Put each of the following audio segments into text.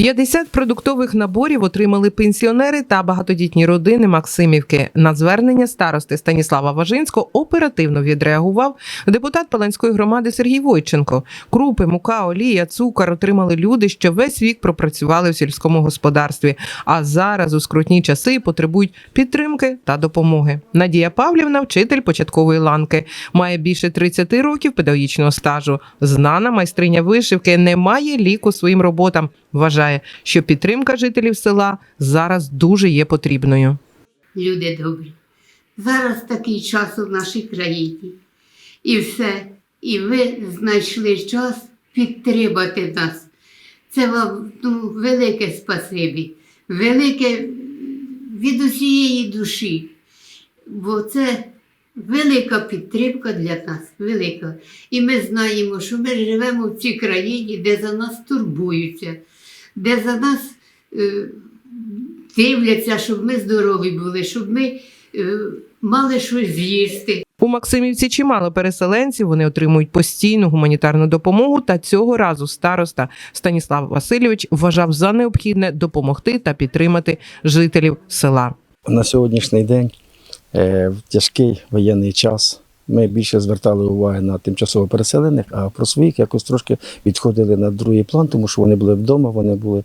50 продуктових наборів отримали пенсіонери та багатодітні родини Максимівки. На звернення старости Станіслава Важинського оперативно відреагував депутат Паланської громади Сергій Войченко. Крупи, мука, олія, цукор отримали люди, що весь вік пропрацювали в сільському господарстві, а зараз у скрутні часи потребують підтримки та допомоги. Надія Павлівна, вчитель початкової ланки, має більше 30 років педагогічного стажу. Знана майстриня вишивки не має ліку своїм роботам. Вважає, що підтримка жителів села зараз дуже є потрібною. люди добрі. Зараз такий час у нашій країні. І все. І ви знайшли час підтримати нас. Це вам ну, велике спасибі, велике від усієї душі. Бо це велика підтримка для нас, велика. І ми знаємо, що ми живемо в цій країні, де за нас турбуються, де за нас е, дивляться, щоб ми здорові були, щоб ми е, мали щось з'їсти. У Максимівці чимало переселенців. Вони отримують постійну гуманітарну допомогу. Та цього разу староста Станіслав Васильович вважав за необхідне допомогти та підтримати жителів села. На сьогоднішній день е, в тяжкий воєнний час ми більше звертали увагу на тимчасово переселених, а про своїх якось трошки відходили на другий план, тому що вони були вдома, вони були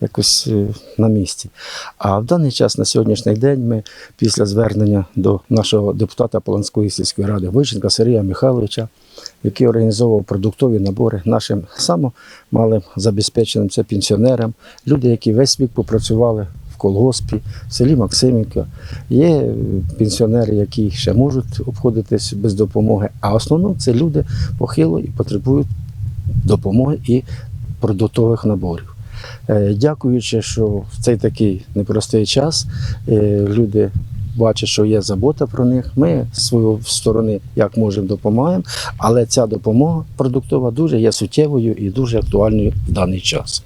якось е, на місці. А в даний час, на сьогоднішній день, ми після звернення до нашого депутата Полонської сільської ради Виченка Сергія Михайловича, який організовував продуктові набори нашим самим малим забезпеченим це пенсіонерам, люди, які весь вік попрацювали в колгоспі, в селі Максимівка. Є е, пенсіонери, які ще можуть обходитись без допомоги, а в основному це люди похило і потребують допомоги і продуктових наборів. Е, Дякуючи, що в цей такий непростий час е, люди бачать, що є забота про них. Ми з своєї сторони як можемо допомагаємо, але ця допомога продуктова дуже є суттєвою і дуже актуальною в даний час.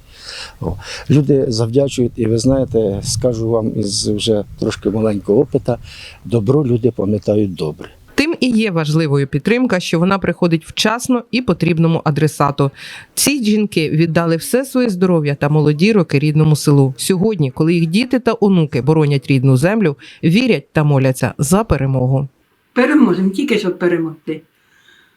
О. Люди завдячують, і ви знаєте, скажу вам із вже трошки маленького опита, добро люди пам'ятають добре. Тим і є важливою підтримка, що вона приходить вчасно і потрібному адресату. Ці жінки віддали все своє здоров'я та молоді роки рідному селу. Сьогодні, коли їх діти та онуки боронять рідну землю, вірять та моляться за перемогу. Переможемо, тільки щоб перемогти.